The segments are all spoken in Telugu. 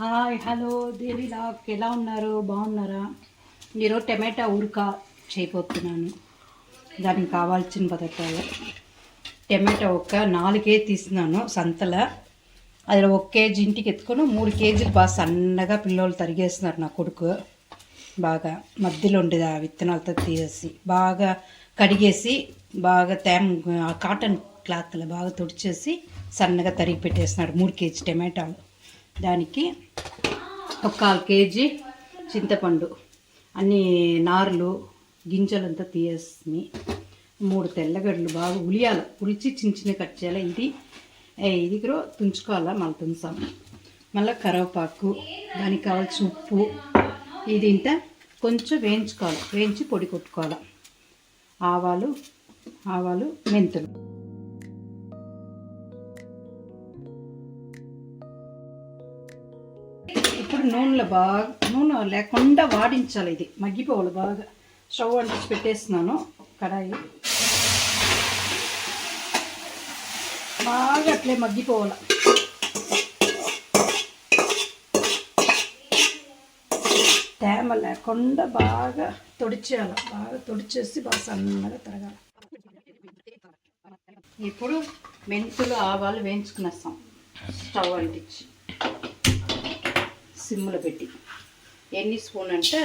హాయ్ హలో దేవి లాక్ ఎలా ఉన్నారు? బాగున్నారా? ఈరోజు టమాటా ఉడక చేయబోతున్నాను. దానికి కావాల్సిన పదార్థాలు. టమాటా ఒక నాలుగే తీస్తున్నాను సంతల. అది ఒక కేజీ ఇంటికి ఎత్తుకొని మూడు కేజీలు బాగా సన్నగా పిల్లలు తరిగేస్తున్నారు నా కొడుకు. బాగా మధ్యలో ఉండేది ఆ విత్తనాలతో తీసేసి బాగా కడిగేసి బాగా తేమ కాటన్ క్లాత్లో బాగా తుడిచేసి సన్నగా తరిగి పెట్టేస్తున్నాడు మూడు కేజీ టమాటాలు. దానికి ఒక కాల్ కేజీ చింతపండు అన్ని నార్లు గింజలంతా తీసేసి మూడు తెల్లగడ్డలు బాగా ఉలియాలి ఉలిచి చిన్న చిన్న కట్ చేయాలి. ఇది ఏ, ఇది కూడా తుంచుకోవాలా? మళ్ళీ తుంచాం మళ్ళీ కరివేపాకు దానికి కావాల్సిన ఉప్పు ఇది ఇంత కొంచెం వేయించుకోవాలి. వేయించి పొడి కొట్టుకోవాలి. ఆవాలు ఆవాలు మెంతులు. ఇప్పుడు నూనెలో బాగా నూనె లేకుండా వాడించాలి ఇది. మగ్గిపోవాలి బాగా. స్టవ్ అంటించి పెట్టేస్తున్నాను కడాయి. బాగా అట్లే మగ్గిపోవాలి. తేమ లేకుండా బాగా తొడిచేయాలి బాగా తొడిచేసి బాగా సన్నగా తరగాలి. ఇప్పుడు మెంతులు ఆవాలు వేయించుకునేస్తాం. స్టవ్ అంటించి. సిమ్లో పెట్టి. ఎన్ని స్పూన్ అంటే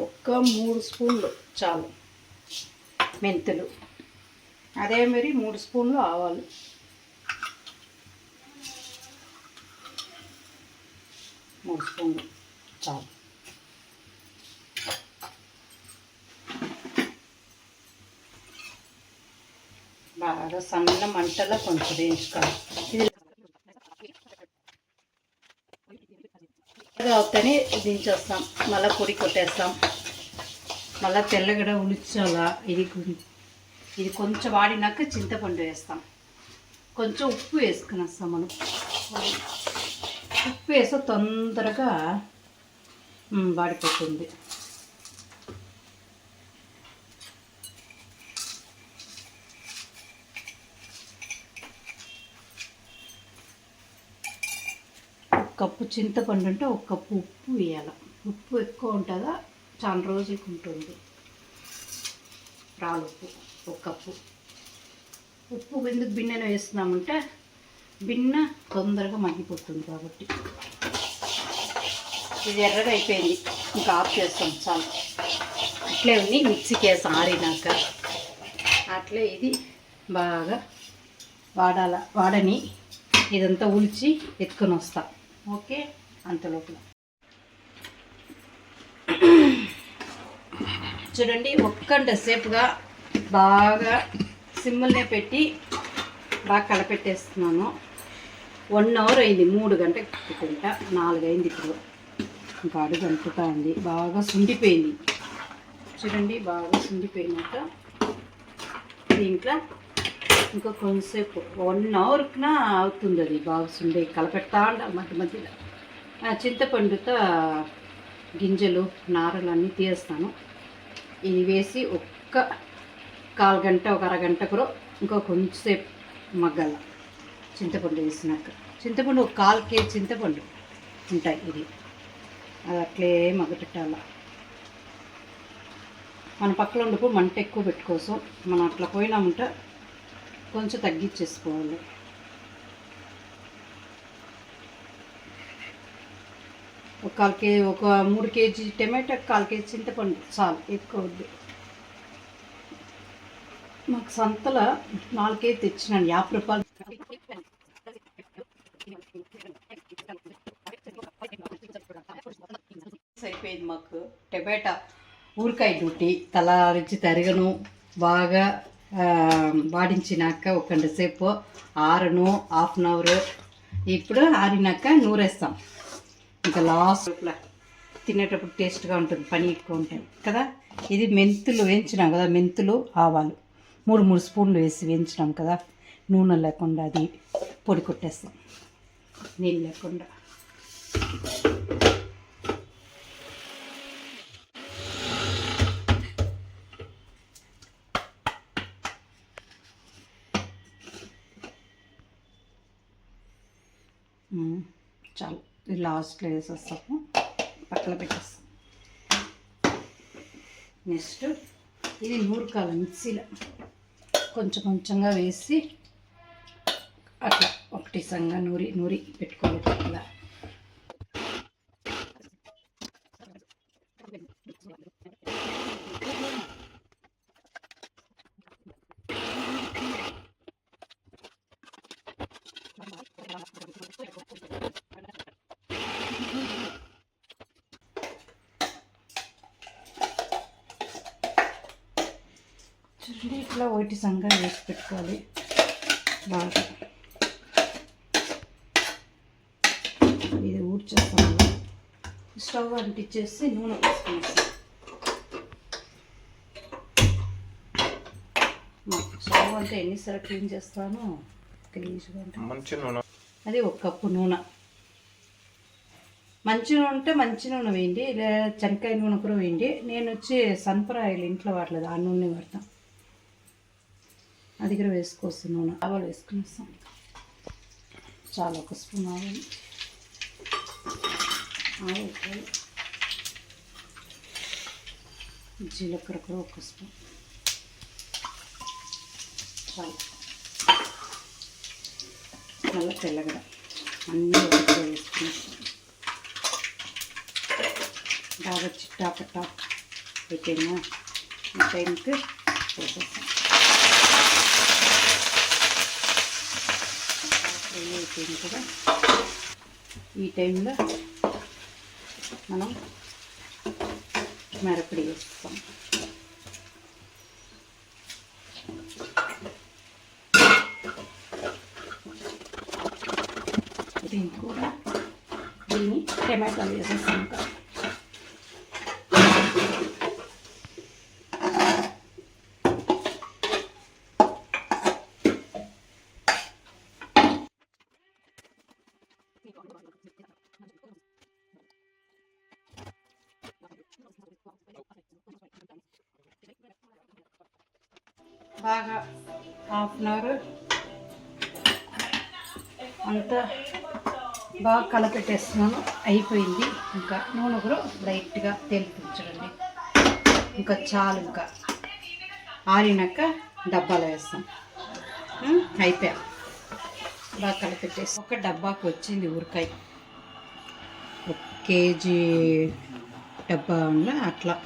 ఒక్క మూడు స్పూన్లు చాలు. మెంతులు. అదే మరి మూడు స్పూన్లు ఆవాలు. మూడు స్పూన్లు చాలు. బాగా సన్న మంటలో కొంచెం వేయించుకోవాలి. ఇది అవుతానే దించేస్తాం. మళ్ళీ పొడి కొట్టేస్తాం. మళ్ళీ తెల్లగడ ఉలిచాలా ఇది ఇది కొంచెం వాడినాక చింతపండు వేస్తాం. కొంచెం ఉప్పు వేసుకునేస్తాం మనం. ఉప్పు వేస్తే తొందరగా వాడిపోతుంది. కప్పు చింతపండు అంటే ఒక కప్పు ఉప్పు వేయాలి. ఉప్పు ఎక్కువ ఉంటుందా? చాలా రోజులకు ఉంటుంది. రాలుప్పు ఒక కప్పు. ఉప్పు ఎందుకు బిన్నెను వేస్తున్నామంటే బిన్న తొందరగా మగ్గిపోతుంది కాబట్టి. ఇది ఎర్రగా అయిపోయింది. ఇంకా ఆఫ్ చేస్తాం. చాలు. అట్లే ఉంది. మిక్సీకి వేసి ఆరినాక. అట్లే ఇది బాగా వాడాల వాడని ఇదంతా ఉల్చి ఎత్తుకొని వస్తాను ఓకే అంత లోపల చూడండి ఒక్కంట సేపుగా బాగా సిమ్ముల్నే పెట్టి బాగా కలపెట్టేస్తున్నాను. వన్ అవర్ అయింది మూడు గంటలకు పెట్టుకుంటా నాలుగు అయింది ఇప్పుడు. ఇంకా అడుగు అంటుతా ఉంది బాగా సుండిపోయింది. చూడండి బాగా సుండిపోయినాక దీంట్లో ఇంకా కొంతసేపు వన్ అవర్కినా అవుతుంది అది బాగా సుండే. కలపెడతా ఉండాలి మధ్య మధ్యలో. చింతపండుతో గింజలు నారలు అన్నీ తీస్తాను ఇది వేసి ఒక్క కాలు గంట ఒక అరగంట కూడా ఇంకా కొంచెంసేపు మగ్గాల. చింతపండు వేసినాక. చింతపండు ఒక కాలు కేజీ చింతపండు ఉంటాయి ఇది. అది అట్లే మగ్గపెట్టాల. మన పక్కన ఉండిపో మంట ఎక్కువ పెట్టుకోసం. మనం అట్లా పోయినామంటే కొంచెం తగ్గించేసుకోవాలి. ఒక కాల్ కే ఒక మూడు కేజీ టమాటా కాల్ కేజీ చింతపండు చాలు ఎక్కువ వద్దు. మాకు సంతల నాలుగు కేజీ తెచ్చినాను యాభై రూపాయలు. సరిపోయింది మాకు. టమాటా ఊరికాయ డ్యూటీ తలారించి తరగను బాగా వాడించినాక ఒక గంట సేపు ఆరను హాఫ్ అన్ అవర్. ఇప్పుడు ఆరినాక నూరేస్తాం. ఇంకా లాస్ట్ తినేటప్పుడు టేస్ట్గా ఉంటుంది పని ఎక్కువ ఉంటాయి కదా? ఇది మెంతులు వేయించినాం కదా మెంతులు ఆవాలు. మూడు మూడు స్పూన్లు వేసి వేయించినాం కదా నూనె లేకుండా అది పొడి కొట్టేస్తాం. నీళ్ళు లేకుండా. చాలు. ఇది లాస్ట్లో వేసేస్తాము పక్కన పెట్టేస్తాం. నెక్స్ట్ ఇది నూరుకాల మిక్సీలో కొంచెం కొంచెంగా వేసి అట్లా ఒకటి సంగా నూరి నూరి పెట్టుకోవాలి అట్లా. చూడండి ఇట్లా ఒకటి సంగా వేసి పెట్టుకోవాలి. బాగా. ఇది ఊడ్చేస్తాను. స్టవ్ అంటించేసి నూనె వేసుకునేసి స్టవ్ అంటే ఎన్నిసార్లు క్లీన్ చేస్తాను గలీజ్గా మంచి నూనె. అది ఒక కప్పు నూనె. మంచి నూనె ఉంటే మంచి నూనె వేయండి లేదా చెనక్కాయ నూనె కూడా వేయండి. నేను వచ్చి సన్ఫర్ ఆయిల్ ఇంట్లో వాడలేదు ఆ నూనె వాడతాం. అది కూడా వేసుకోవచ్చు నూనె. ఆవాలు వేసుకునేస్తాం చాలా ఒక స్పూన్ ఆవాలు. ఆవాలు జీలకర్ర కూడా ఒక స్పూన్. చాలా మళ్ళీ తెల్లగడ అన్నీ ఒకటిగా వేసుకుని బాగా చిట్టా పట్టా పెట్టాను ఈ టైంకి పోసేస్తాం ఫ్రై అయిపోయింది కదా ఈ టైంలో మనం మిరపడి వేస్తాం దీన్ని కూడా దీన్ని టమాటాలు వేసేస్తాం ఇంకా బాగా హాఫ్ అన్ అవర్ అంతా బాగా కలపెట్టేస్తున్నాను. అయిపోయింది. ఇంకా నూనె కూడా లైట్గా తెలుపుంచండి ఇంకా చాలు ఇంకా. ఆరినాక డబ్బాలో వేస్తాం. అయిపోయా. బాగా కలపెట్టేసి ఒక డబ్బాకి వచ్చింది ఊరికాయ. ఒక కేజీ డబ్బా ఉన్న అట్లా.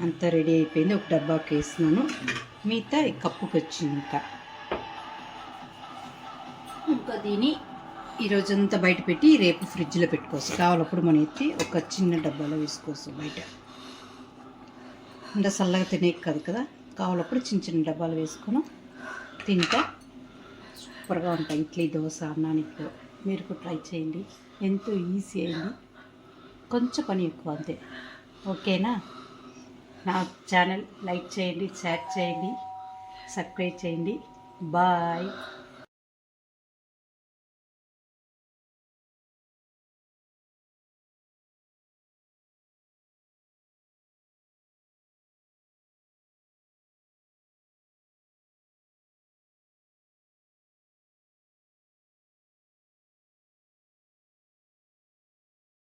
అంతా రెడీ అయిపోయింది. ఒక డబ్బాకి వేస్తున్నాను. మిగతా కప్పుకి వచ్చింది ఇంకా. ఇంకా దీన్ని ఈరోజంతా బయట పెట్టి రేపు ఫ్రిడ్జ్లో పెట్టుకోవచ్చు. కావాలప్పుడు మనం ఎత్తి ఒక చిన్న డబ్బాలో వేసుకోవచ్చు బయట. అంటే చల్లగా తినే కాదు కదా? కావాలప్పుడు చిన్న చిన్న డబ్బాలు వేసుకొని తింటా సూపర్గా ఉంటాయి. ఇడ్లీ దోశ అన్నానికి మీరు కూడా ట్రై చేయండి. ఎంతో ఈజీ అయింది. కొంచెం పని ఎక్కువ అంతే. ఓకేనా? నా ఛానల్ లైక్ చేయండి షేర్ చేయండి సబ్స్క్రైబ్ చేయండి. బాయ్.